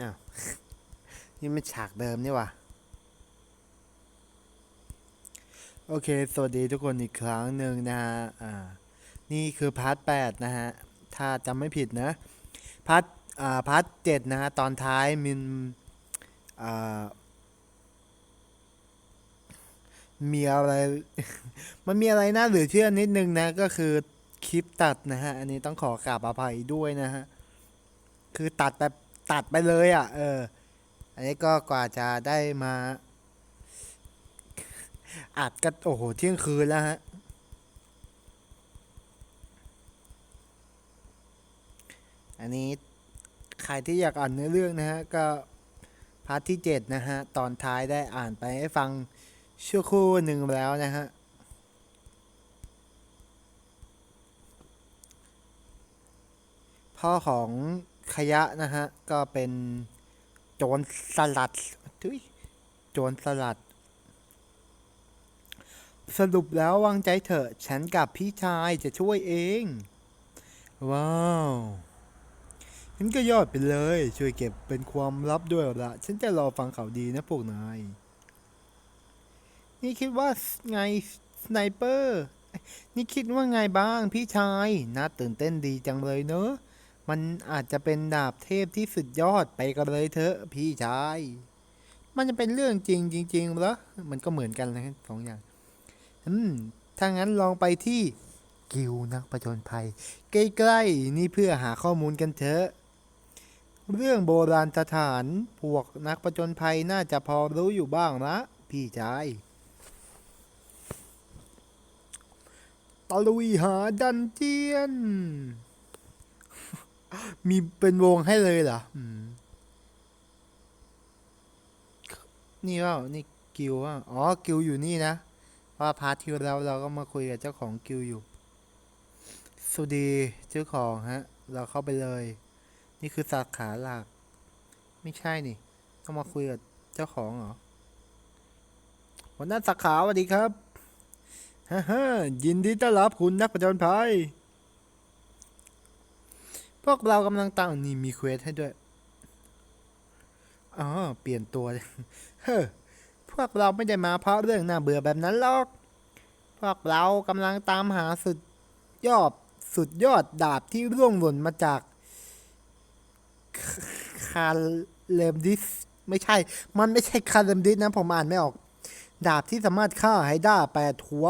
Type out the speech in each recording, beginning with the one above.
อ้าวนี่มันฉากเดิมนี่ว่ะโอเค สวัสดีทุกคนอีกครั้งหนึ่งนะฮะ อ่า นี่คือพาร์ทแปดนะฮะ ถ้าจำไม่ผิดนะ พาร์ท อ่า พาร์ทเจ็ดนะฮะ ตอนท้ายมิน อ่า มีอะไร มันมีอะไรน่าเหลือเชื่อนิดนึงนะ ก็คือคลิปตัดนะฮะ อันนี้ต้องขอกราบอภัยด้วยนะฮะ คือตัดแบบ ตัดไปเลยอะ เออ อันนี้ก็กว่าจะได้มา อัดก็โอ้โหเที่ยงคืนแล้วฮะ อันนี้ใครที่อยากอ่านเนื้อเรื่องนะฮะ ก็พาร์ทที่เจ็ดนะฮะ ตอนท้ายได้อ่านไปให้ฟังชั่วครู่หนึ่งแล้วนะฮะพ่อของ ขยะนะฮะ ก็เป็นโจรสลัดทุยโจรสลัด สรุปแล้ววางใจเถอะ ฉันกับพี่ชายจะช่วยเอง ว้าวงั้นก็ยอดไปเลย ช่วยเก็บเป็นความลับด้วยละฉันจะรอฟังข่าวดีนะพวกนาย นี่คิดว่าไงสไนเปอร์ นี่คิดว่าไงบ้างพี่ชาย น่าตื่นเต้นดีจังเลยเนอะ มันอาจจะเป็นดาบเทพที่สุดยอดไปกันเลยเถอะพี่ชาย มันจะเป็นเรื่องจริงจริงๆเหรอ มันก็เหมือนกันเลยสองอย่าง อืม ถ้างั้นลองไปที่กิวนักประจนภัย ใกล้ๆนี่เพื่อหาข้อมูลกันเถอะ เรื่องโบราณสถานพวกนักประจนภัยน่าจะพอรู้อยู่บ้างนะพี่ชายตะลุยหาดันเจียน มีเป็นวงให้เลยเหรออืมนี่ว่านี่กิวว่าอ๋อ กิวอยู่นี่นะว่าพาร์ทที่แล้วเราก็มาคุยกับเจ้าของกิวอยู่สวัสดีเจ้าของฮะ เราเข้าไปเลย นี่คือสาขาหลัก ไม่ใช่นี่ ต้องมาคุยกับเจ้าของเหรอหัวหน้าสาขาสวัสดีครับฮ่าฮ่ายินดีต้อนรับคุณนักประจนภัย พวกเรากำลังตั้งนี่มีเควสให้ด้วย อ๋อ เปลี่ยนตัว เฮ้อ พวกเราไม่ได้มาเพราะเรื่องน่าเบื่อแบบนั้นหรอก พวกเรากำลังตามหาสุดยอดสุดยอดดาบที่ร่วงหล่นมาจาก คาเลมดิส ไม่ใช่ มันไม่ใช่คาเลมดิสนะ ผมอ่านไม่ออก ดาบที่สามารถฆ่าไฮด้าแปดหัว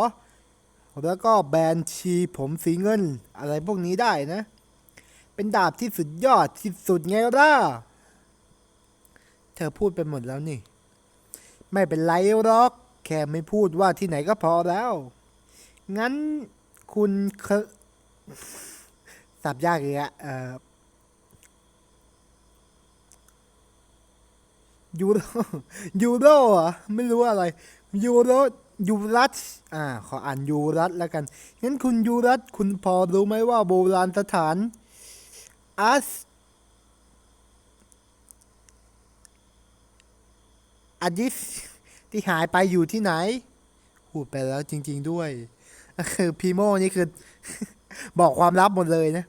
แล้วก็แบนชีผมสีเงิน อะไรพวกนี้ได้นะ เป็นดาบที่สุดยอดที่สุดไงล่ะ เธอพูดไปหมดแล้วนี่ ไม่เป็นไรหรอก แค่ไม่พูดว่าที่ไหนก็พอแล้ว งั้นคุณเคสับยากเลยอะเออยูโรยูโรอะไม่รู้อะไรยูโรยูรัตอ่า ขออ่านยูรัตแล้วกัน งั้นคุณยูรัตคุณพอรู้ไหมว่าโบราณสถาน อัสอดิสที่หายไปอยู่ที่ไหนพูดไปแล้วจริง ๆด้วยคือพีโมนี่คือ บอกความลับหมดเลยนะ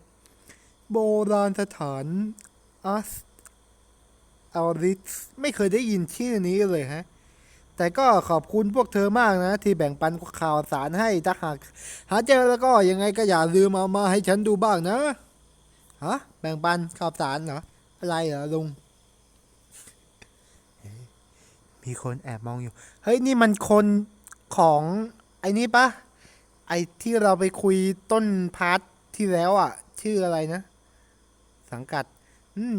โบราณสถานอัสอาริสไม่เคยได้ยินชื่อนี้เลยฮะ แต่ก็ขอบคุณพวกเธอมากนะ ที่แบ่งปันข่าวสารให้ถ้าหาก หาเจอแล้วก็ยังไงก็อย่าลืมเอามาให้ฉันดูบ้างนะ ฮะแบ่งปันข่าวสารเหรอ อะไรเหรอลุง มีคนแอบมองอยู่ เฮ้ย นี่มันคนของไอ้นี่ปะไอ้ที่เราไปคุยต้นพาร์ทที่แล้วอะ ชื่ออะไรนะ สังกัด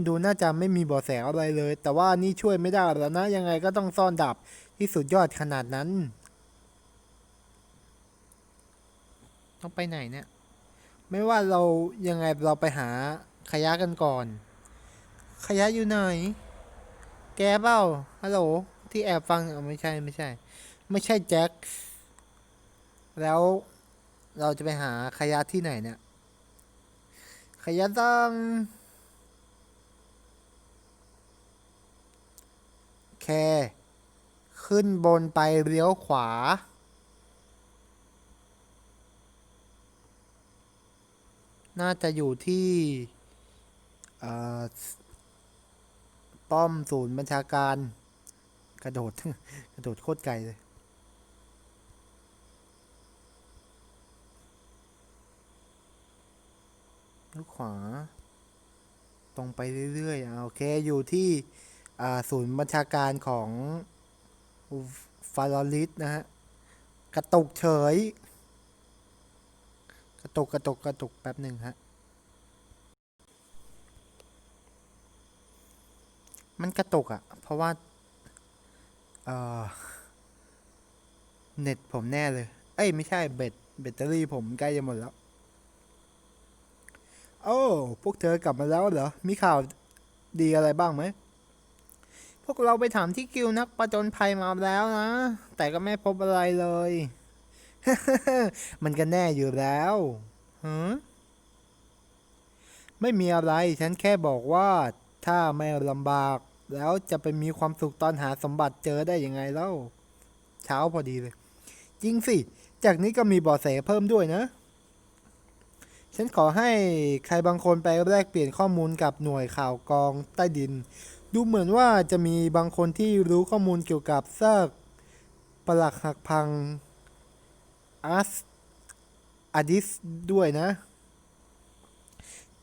ดูน่าจะไม่มีบาะแสอะไรเลย แต่ว่านี่ช่วยไม่ได้แล้วนะ ยังไงก็ต้องซ่อนดาบที่สุดยอดขนาดนั้น ต้องไปไหนเนี่ย ไม่ว่าเรายังไงเราไปหาขยะกันก่อน ขยะอยู่ไหน แกเปล่าฮัลโหลที่แอบฟังเออไม่ใช่ไม่ใช่ ไม่ใช่แจ็ค แล้วเราจะไปหาขยะที่ไหนเนี่ย ขยะต้องแค่ขึ้นบนไปเลี้ยวขวา น่าจะอยู่ที่อ่อป้อมศูนย์บัญชาการ กระโดด กระโดดโคตรไกลเลยลูกขวา ตรงไปเรื่อยๆอ่าโอเค อยู่ที่อ่าศูนย์บัญชาการของฟาลอริสนะฮะ กระตุกเฉย ระตุกกระตุกกระตุกแป๊บหนึ่งฮะ มันกระตุกอะ่ะ เพราะว่า เออเน็ตผมแน่เลย เอ้ย ไม่ใช่แบตแบตเตอรี่ผมใกล้จะหมดแล้ว โอ้ พวกเธอกลับมาแล้วเหรอ มีข่าวดีอะไรบ้างไหม พวกเราไปถามที่กิวนักประจนภัยมาแล้วนะ แต่ก็ไม่พบอะไรเลย มันก็แน่อยู่แล้วฮะไม่มีอะไร ฉันแค่บอกว่าถ้าไม่ลำบาก แล้วจะไปมีความสุขตอนหาสมบัติเจอได้ยังไงเล่า เช้าพอดีเลย จริงสิ จากนี้ก็มีบาะแสเพิ่มด้วยนะ ฉันขอให้ใครบางคนไปแลกเปลี่ยนข้อมูลกับหน่วยข่าวกองใต้ดิน ดูเหมือนว่าจะมีบางคนที่รู้ข้อมูลเกี่ยวกับซากปลักหักพัง อัสอดิสด้วยนะ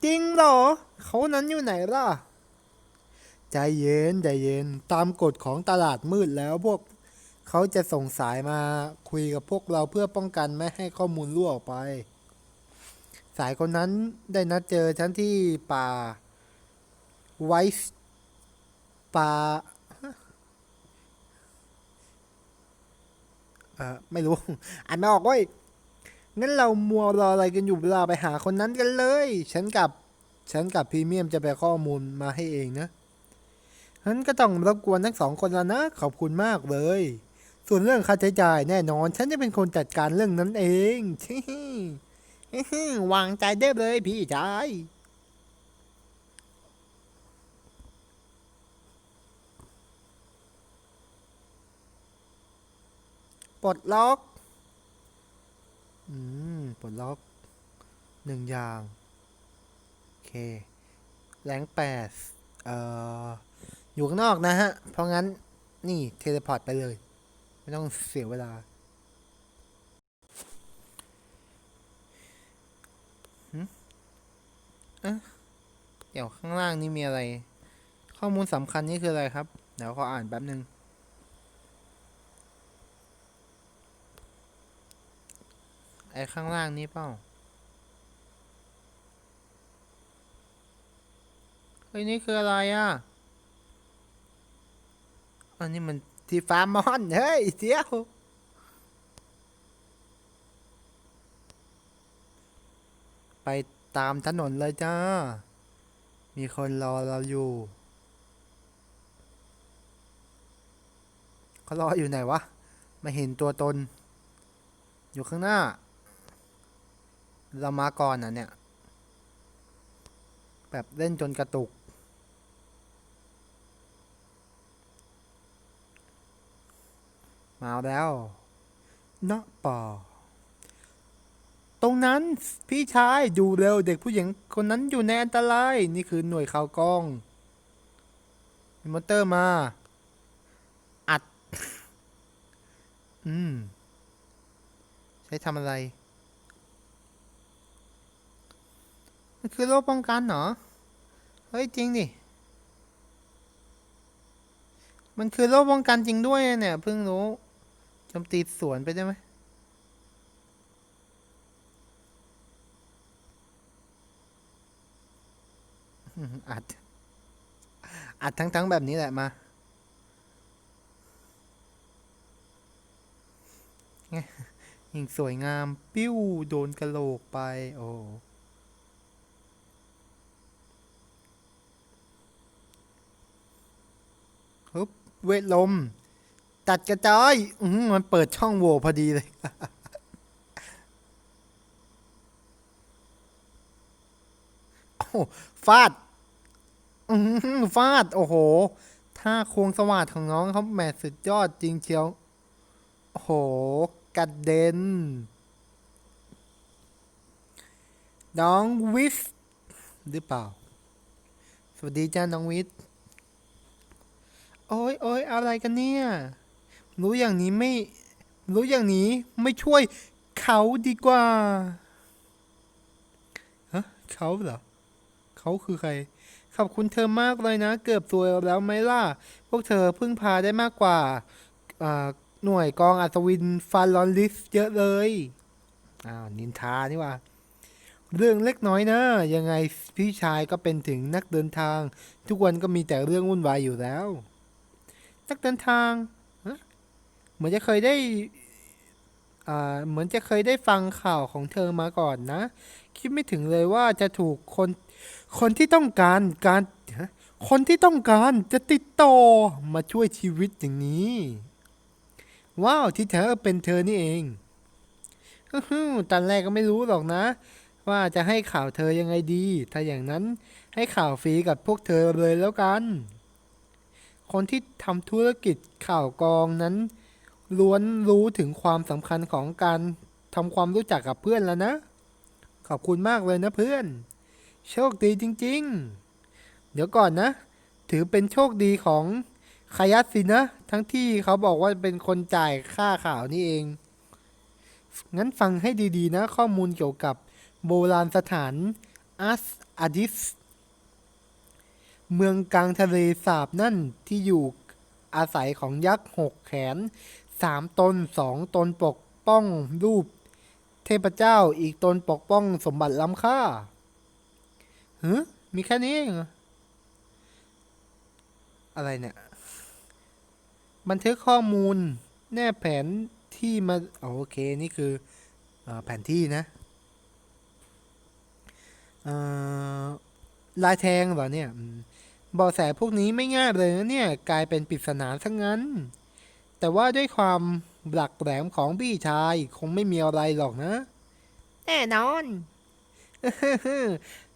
จริงเหรอ เขานั้นอยู่ไหนล่ะ ใจเย็น ใจเย็น ตามกฎของตลาดมืดแล้วพวกเขาจะส่งสายมาคุยกับพวกเราเพื่อป้องกันไม่ให้ข้อมูลรั่วออกไป สายคนนั้นได้นัดเจอฉันที่ป่าไวส์ป่า ออไม่รู้อ่านไม่ออกเว้ยงั้นเรามัวรออะไรกันอยู่เวลาไปหาคนนั้นกันเลย ฉันกับ ฉันกับพรีเมียมจะไปข้อมูลมาให้เองนะฉันก็ต้องรบกวนทั้งสองคนแล้วนะ ขอบคุณมากเลย ส่วนเรื่องค่าใช้จ่ายแน่นอน ฉันจะเป็นคนจัดการเรื่องนั้นเองวางใจได้เลยพี่ชาย ปลดล็อกอืมปลดล็อกหนึ่งอย่างโอเคแรงแปดเอ่ออยู่ข้างนอกนะฮะ เพราะงั้นนี่เทเลพอร์ตไปเลย ไม่ต้องเสียเวลาเอ๊ะเดี๋ยวข้างล่างนี่มีอะไร ข้อมูลสำคัญนี่คืออะไรครับ เดี๋ยวขออ่านแป๊บหนึ่ง ไอ้ข้างล่างนี้เปล่า เฮ้ย นี่คืออะไรอะ อันนี้มันที่ฟาร์มอน เฮ้ยเดียวไปตามถนนเลยจ้า มีคนรอเราอยู่ เขารออยู่ไหนวะไม่เห็นตัวตน อยู่ข้างหน้า เรามาก่อนอะเนี่ย แบบเล่นจนกระตุก มาแล้วเนาะปอตรงนั้นพี่ชายดูเร็วเด็กผู้หญิงคนนั้นอยู่ในอันตราย นี่คือหน่วยข่าวกล้องมีมอเตอร์มา อัด อืม ใช้ทำอะไร มันคือโรคป้องกันเหรอ เฮ้ยจริงดิ มันคือโรคป้องกันจริงด้วยเนี่ยเพิ่งรู้โจมตีสวนไปได้ไหมอืมอัด อัดทั้งๆแบบนี้แหละมาไงยิงสวยงาม ปิ้ว โดนกระโหลกไป โอ้ ฮึบเวทลม ตัดกระจายอืมมันเปิดช่องโหว่พอดีเลย โอ้ฟาด อืมฟาด โอ้โห ถ้าโครงสวัสดของน้องเขาแหมสุดยอดจริงเชียว โอ้โหกระเด็น น้องวิสหรือเปล่า สวัสดีจ้าน้องวิส โอ้ยโอ้ยอะไรกันเนี่ย รู้อย่างนี้ไม่ รู้อย่างนี้ไม่ช่วยเขาดีกว่าฮะเขาเหรอเขาคือใคร ขอบคุณเธอมากเลยนะ เกือบตัวแล้วไหมล่ะ พวกเธอพึ่งพาได้มากกว่าอ่าหน่วยกองอัศวินฟาลอนลิสเยอะเลย อ้าว นินทานี่ว่า เรื่องเล็กน้อยนะ ยังไงพี่ชายก็เป็นถึงนักเดินทาง ทุกวันก็มีแต่เรื่องวุ่นวายอยู่แล้ว นักเดินทาง เหมือนจะเคยได้อ่าเหมือนจะเคยได้ฟังข่าวของเธอมาก่อนนะ คิดไม่ถึงเลยว่าจะถูกคน คนที่ต้องการการ คนที่ต้องการจะติดต่อมาช่วยชีวิตอย่างนี้ ว้าวที่แท้เป็นเธอนี่เองตอนแรกก็ไม่รู้หรอกนะ ว่าจะให้ข่าวเธอยังไงดี ถ้าอย่างนั้นให้ข่าวฟรีกับพวกเธอเลยแล้วกัน คนที่ทำธุรกิจข่าวกองนั้น ล้วนรู้ถึงความสำคัญของการทำความรู้จักกับเพื่อนแล้วนะ ขอบคุณมากเลยนะเพื่อน โชคดีจริง ๆ เดี๋ยวก่อนนะ ถือเป็นโชคดีของคายัสสินะ ทั้งที่เขาบอกว่าเป็นคนจ่ายค่าข่าวนี่เอง งั้นฟังให้ดีๆนะ ข้อมูลเกี่ยวกับโบราณสถานอัสอดิส เมืองกลางทะเลสาบนั่นที่อยู่อาศัยของยักษ์หกแขนสามตนสองตนปกป้องรูป เทพเจ้าอีกตนปกป้องสมบัติล้ำค่าฮะมีแค่นี้เองเหรออะไรเนี่ย บันทึกข้อมูลแนบแผนที่มาโอเค นี่คืออแผนที่นะลายแทงเหรอเนี่ย บาะแสพวกนี้ไม่ง่ายเลยนะเนี่ยกลายเป็นปริศนาซะงั้น แต่ว่าด้วยความหลักแหลมของพี่ชายคงไม่มีอะไรหรอกนะ แน่นอน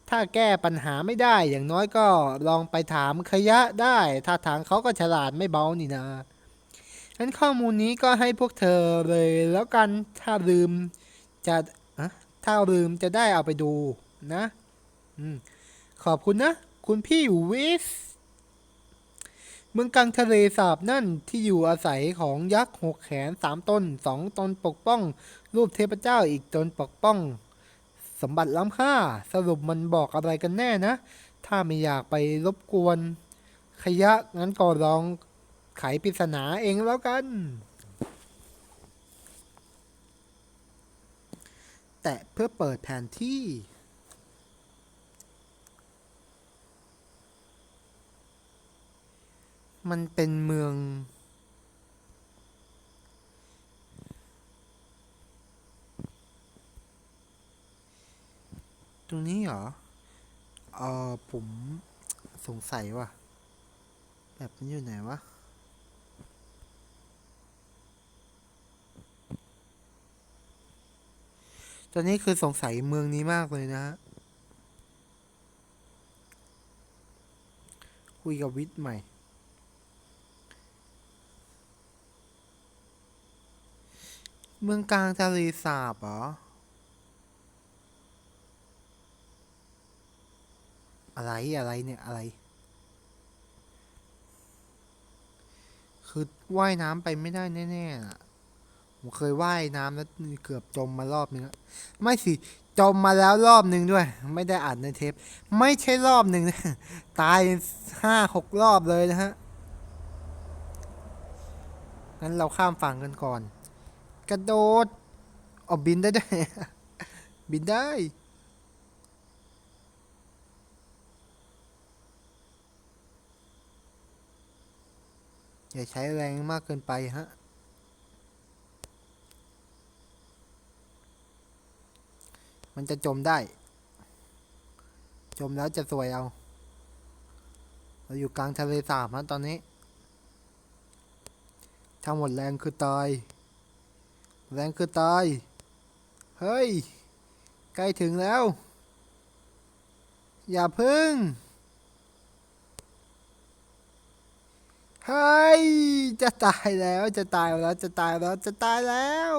ถ้าแก้ปัญหาไม่ได้อย่างน้อยก็ลองไปถามขยะได้ ถ้าทางเขาก็ฉลาดไม่เบานี่นะงั้นข้อมูลนี้ก็ให้พวกเธอเลยแล้วกันถ้าลืมจะอะถ้าลืมจะได้เอาไปดูนะ อืมขอบคุณนะ คุณพี่วิส เมืองกลางทะเลสาบนั่นที่อยู่อาศัยของยักษ์หกแขนสามต้นสองตนปกป้อง รูปเทพเจ้าอีกตนปกป้อง สมบัติล้ำค่า สรุปมันบอกอะไรกันแน่นะ ถ้าไม่อยากไปรบกวน ขยะงั้นก็ลองไขปริศนาเองแล้วกัน แตะเพื่อเปิดแผนที่ มันเป็นเมือง ตรงนี้เหรอ เออผมสงสัยว่ะ แบบนี้อยู่ไหนวะตอนนี้คือสงสัยเมืองนี้มากเลยนะฮะ คุยกับวิทย์ใหม่ เมืองกลางทะเลสาบเหรอ อะไรอะไรเนี่ยอะไร คือว่ายน้ำไปไม่ได้แน่ๆอะผมเคยว่ายน้ำแล้วเกือบจมมารอบนึงแล้วไม่สิ จมมาแล้วรอบหนึ่งด้วย ไม่ได้อ่านในเทป ไม่ใช่รอบหนึ่งนะตายห้าหกรอบเลยนะฮะงั้นเราข้ามฝั่งกันก่อน กระโดดเอาบินได้ด้วย บินได้ อย่าใช้แรงมากเกินไปฮะ มันจะจมได้ จมแล้วจะสวยเอา เราอยู่กลางทะเลสาบฮะตอนนี้ถ้าหมดแรงคือตาย แรงคือตาย เฮ้ย ใกล้ถึงแล้ว อย่าพึ่ง เฮ้ย จะตายแล้วจะตายแล้วจะตายแล้วจะตายแล้ว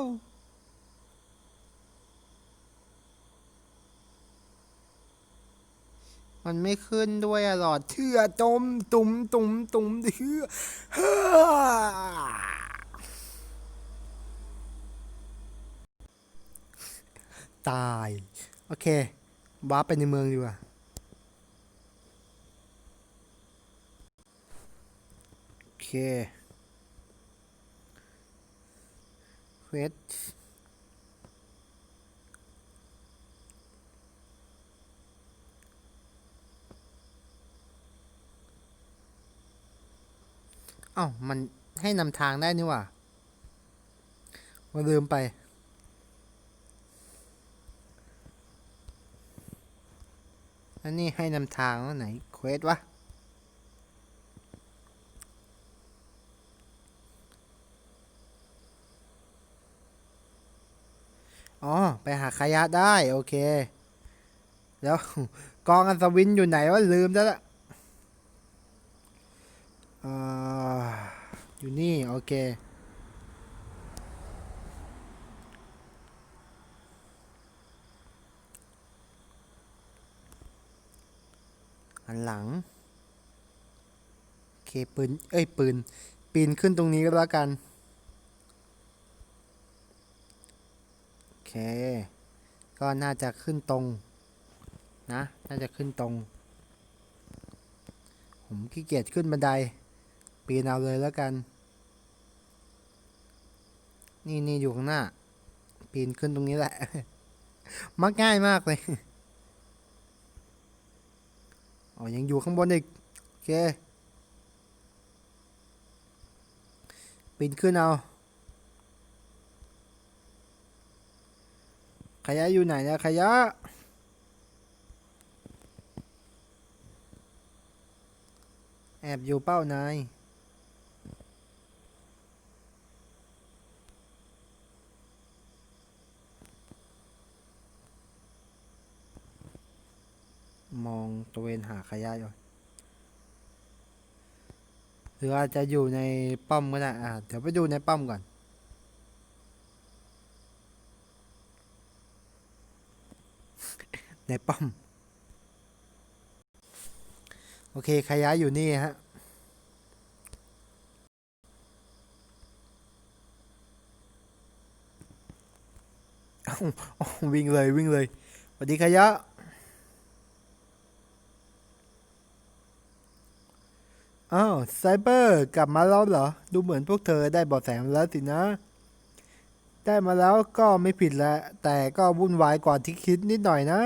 มันไม่ขึ้นด้วยอะหลอดเชื่อจม ตุ่มตุ่มตุ่มเชื่อฮ่า ตาย โอเควาร์ปไปในเมืองดีกว่าโอเคเควสเอ้ามันให้นำทางได้นี่ว่ามาลืมไป อันนี้ให้นำทางว่าไหนเควสวะ อ๋อ ไปหาขยะได้โอเค แล้วกองอัศวินอยู่ไหนวะลืมแล้วละอ่าอยู่นี่ โอเค อันหลังโอเคปืน เอ้ย ปืน ปีนขึ้นตรงนี้ก็แล้วกันโอเค ก็น่าจะขึ้นตรง นะ น่าจะขึ้นตรง ผมขี้เกียจขึ้นบันได ปีนเอาเลยแล้วกัน นี่นี่อยู่ข้างหน้า ปีนขึ้นตรงนี้แหละ มักง่ายมากเลย อ๋อ ยังอยู่ข้างบนอีก โอเค ปีนขึ้นเอา ขยะอยู่ไหนนะขยะ แอบอยู่เป้านาย มองตระเวนหาขยะอยู่หรืออาจจะอยู่ในป้อมก็ได้อ่าเดี๋ยวไปดูในป้อมก่อน ในป้อม โอเคขยะอยู่นี่ฮะวิ่งเลยวิ่งเลยสวัสดีขยะ อ้าวไซเบอร์กลับมาแล้วเหรอ ดูเหมือนพวกเธอได้บาะแสมาแล้วสินะ ได้มาแล้วก็ไม่ผิดแล้วแต่ก็วุ่นวายกว่าที่คิดนิดหน่อยนะ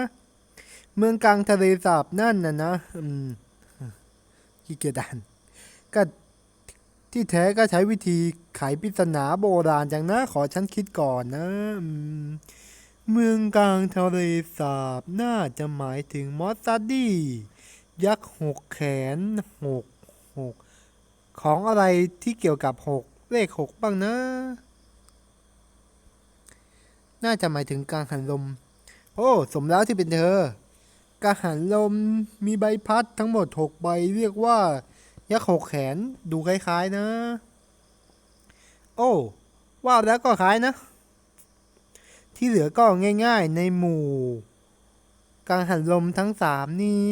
เมืองกลางทะเลสาบนั่นน่ะนะ อืมขี้เกียจอ่านก็ที่แท้ก็ใช้วิธีไขปริศนาโบราณจังนะขอฉันคิดก่อนนะอืมเมืองกลางทะเลสาบน่าจะหมายถึงมอสซาดียักษ์หกแขนหก หกของอะไรที่เกี่ยวกับหกเลขหกบ้างนะ น่าจะหมายถึงกังหันลม โอ้ สมแล้วที่เป็นเธอกังหันลมมีใบพัดทั้งหมดหกใบเรียกว่า ยักษ์หกแขนดูคล้ายๆนะ โอ้ ว่าแล้วก็คล้ายนะ ที่เหลือก็ง่ายๆในหมู่กังหันลมทั้งสามนี้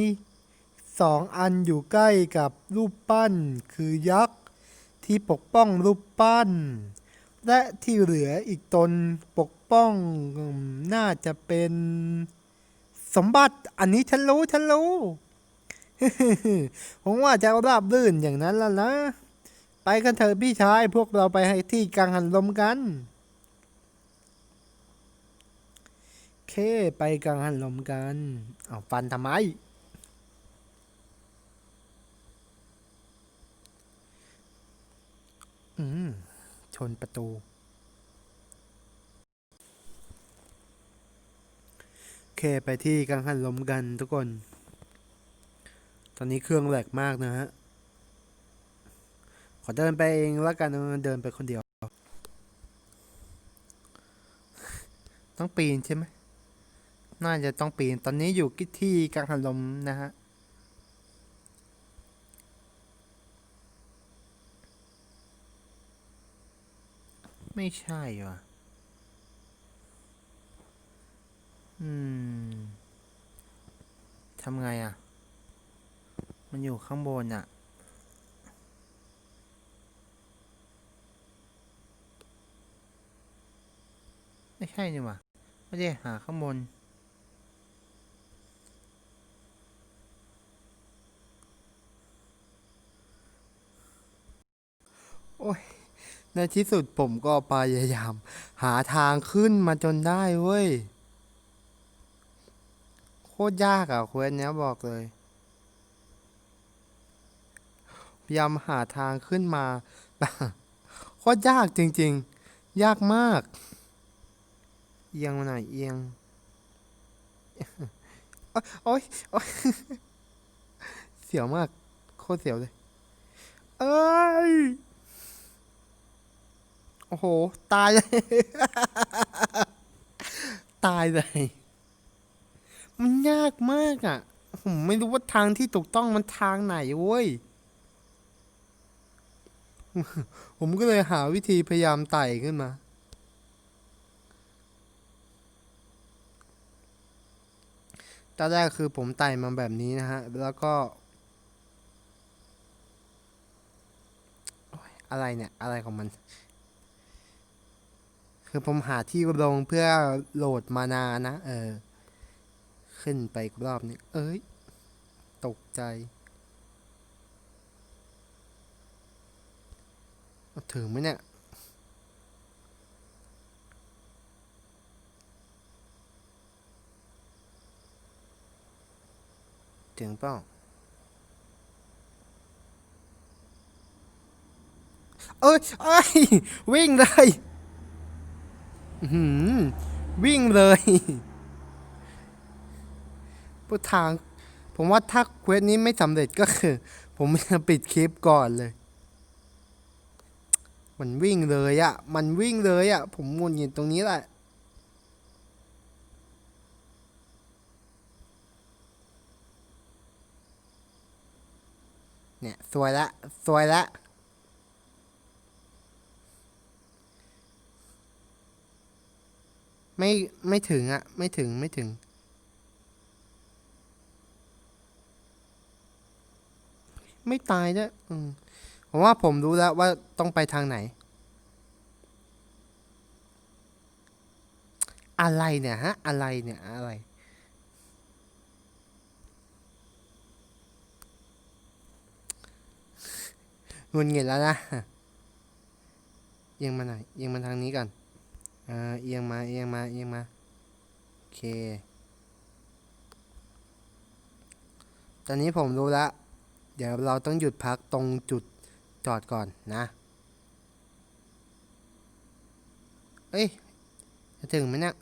สองอันอยู่ใกล้กับรูปปั้น คือยักษ์ที่ปกป้องรูปปั้น และที่เหลืออีกตนปกป้องน่าจะเป็นสมบัติอันนี้ฉันรู้ฉันรู้ผมว่าจะราบรื่นอย่างนั้นแล้วนะ ไปกันเถอะพี่ชายพวกเราไปให้ที่กังหันลมกัน เคไปกังหันลมกัน เอาฟันทำไม อืม ชนประตู โอเคไปที่กังหันลมกันทุกคน ตอนนี้เครื่องแหลกมากนะฮะ ขอเดินไปเองแล้วกันเดินไปคนเดียว ต้องปีนใช่ไหมน่าจะต้องปีน ตอนนี้อยู่ที่กังหันลมนะฮะ ไม่ใช่ว่ะ อืม ทำไงอะ มันอยู่ข้างบนอะไม่ใช่นี่หว่าไม่ได้หาข้างบนโอ้ย ในที่สุดผมก็พยายาม หาทางขึ้นมาจนได้เว้ย โคตรยากอะเควสเนี้ยบอกเลย พยายามหาทางขึ้นมา โคตรยากจริง ๆ ยากมาก เอียงมาหน่อยเอียงโอ๊ยโอ๊ยเสียวมาก โคตรเสียวเลย เอ้ย โอ้โห ตายเลยตายเลย มันยากมากอะ ผมไม่รู้ว่าทางที่ถูกต้องมันทางไหนเว้ย ผมก็เลยหาวิธีพยายามไต่ขึ้นมา ตอนแรกคือผมไต่มาแบบนี้นะฮะ แล้วก็ อะไรเนี่ย อะไรของมัน คือผมหาที่ลงเพื่อโหลดมานานะ เออ ขึ้นไปรอบนึงเอ้ย ตกใจถึงไหมเนี่ย ถึงเปล่าเอ้ยเอ้ย วิ่งเลย วิ่งเลยพูดทาง ผมว่าถ้าเควสนี้ไม่สำเร็จก็คือ ผมจะปิดคลิปก่อนเลย มันวิ่งเลยอะ มันวิ่งเลยอะ ผมงุนงิดตรงนี้แหละเนี่ยสวยละสวยละ ไม่ไม่ถึงอะ่ะไม่ถึงไม่ถึง ไม่ตายด้วยผมว่าผมรู้แล้วว่าต้องไปทางไหน อะไรเนี่ยฮะ อะไรเนี่ยอะไรงุนเงิดแล้วนะเอียงมาหน่อยเอียงมาทางนี้ก่อน อ่าเอียงมาเอียงมาเอียงมาโอเค ตอนนี้ผมรู้ล้วเดี๋ยวเราต้องหยุดพักตรงจุดจอดก่อนนะเอ้ยจะถึงไหมเนี่ย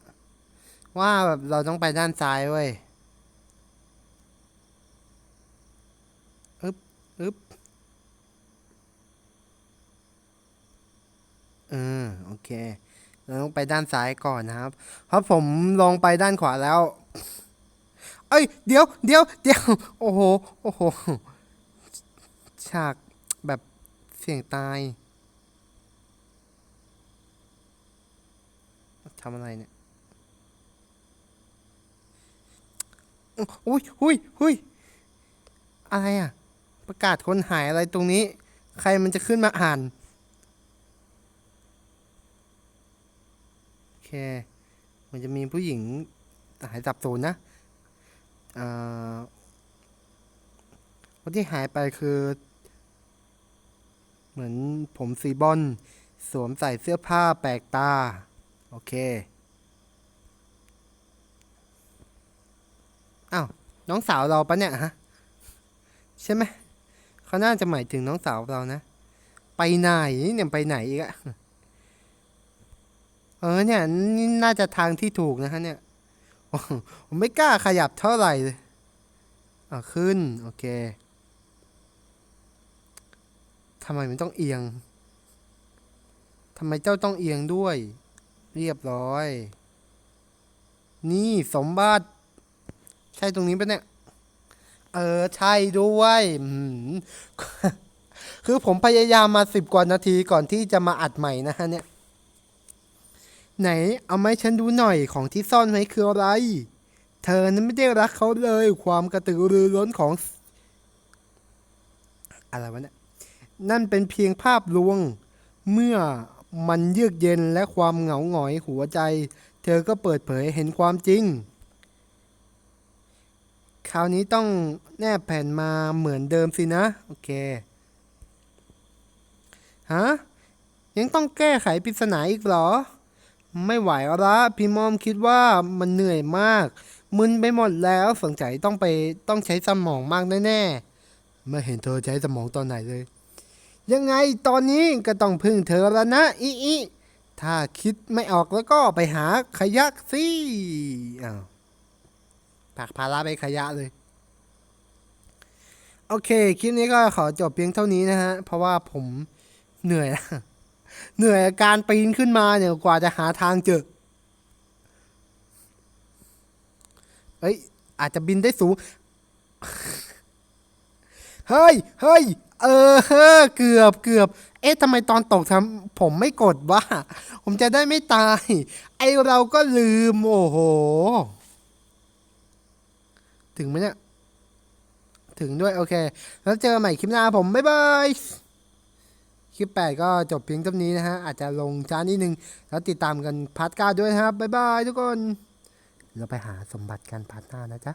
ว่าแบบเราต้องไปด้านซ้ายเว้ยอึบอึบเออโอเค เราต้องไปด้านซ้ายก่อนนะครับ เพราะผมลงไปด้านขวาแล้ว เอ้ย เดี๋ยวเดี๋ยวเดี๋ยวโอ้โห โอ้โห ฉากแบบเสี่ยงตายทำอะไรเนี่ยอุ้ยอุ้ยอุ้ยอะไรอะ ประกาศคนหายอะไรตรงนี้ ใครมันจะขึ้นมาอ่าน โอ เค มันจะมีผู้หญิงหายสับสูนนะอ่าคนที่หายไปคือ เหมือนผมสีบอลสวมใส่เสื้อผ้าแปลกตา โอเค อ้าว น้องสาวเราปะเนี่ยฮะ ใช่ไหมเขาน่าจะหมายถึงน้องสาวเรานะ ไปไหนเนี่ยไปไหนอีกอะ เออเนี่ยนี่น่าจะทางที่ถูกนะฮะเนี่ยผมไม่กล้าขยับเท่าไหร่เลยอะขึ้น โอเคทำไมมันต้องเอียงทำไมเจ้าต้องเอียงด้วย เรียบร้อย นี่สมบัติ ใช่ตรงนี้ปะเนี่ย เออ ใช่ด้วยคือผมพยายามมาสิบกว่านาทีก่อนที่จะมาอัดใหม่นะฮะเนี่ย ไหนเอาไหมาให้ฉันดูหน่อยของที่ซ่อนไว้คืออะไร เธอนั้นไม่ได้รักเขาเลย ความกระตือรือร้นของ อะไรวะเนี่ยนั่นเป็นเพียงภาพลวง เมื่อมันเยือกเย็นและความเหงาหงอยหัวใจ เธอก็เปิดเผยเห็นความจริง คราวนี้ต้องแนบแผ่นมาเหมือนเดิมสินะ โอเค ฮะ ยังต้องแก้ไขปริศนาอีกเหรอ ไม่ไหวละพี่มอมคิดว่ามันเหนื่อยมาก มึนไปหมดแล้วสงสัยต้องไปต้องใช้สมองมากแน่ๆไม่เห็นเธอใช้สมองตอนไหนเลย ยังไงตอนนี้ก็ต้องพึ่งเธอแล้วนะอีอีถ้าคิดไม่ออกแล้วก็ไปหาขยะสิอ้าวผลักภาระไปขยะเลย โอเค คลิปนี้ก็ขอจบเพียงเท่านี้นะฮะ เพราะว่าผมเหนื่อยแล้ว เหนื่อยกับการปีนขึ้นมาเนี่ยกว่าจะหาทางเจอเอ้ย อาจจะบินได้สูง เฮ้ย เฮ้ย เออเฮ้อเกือบเกือบ เอ๊ะทำไมตอนตกทำผมไม่กดวะ ผมจะได้ไม่ตาย ไอเราก็ลืม โอ้โห ถึงไหมเนี่ย ถึงด้วย โอเค แล้วเจอกันใหม่คลิปหน้าผม บ๊ายบาย คลิป 8 ก็จบเพียงเท่านี้นะฮะ อาจจะลงช้านิดนึง แล้วติดตามกันพาร์ทเก้าด้วยนะครับ บ๊ายบายทุกคน เราไปหาสมบัติกันพาร์ทหน้านะจ๊ะ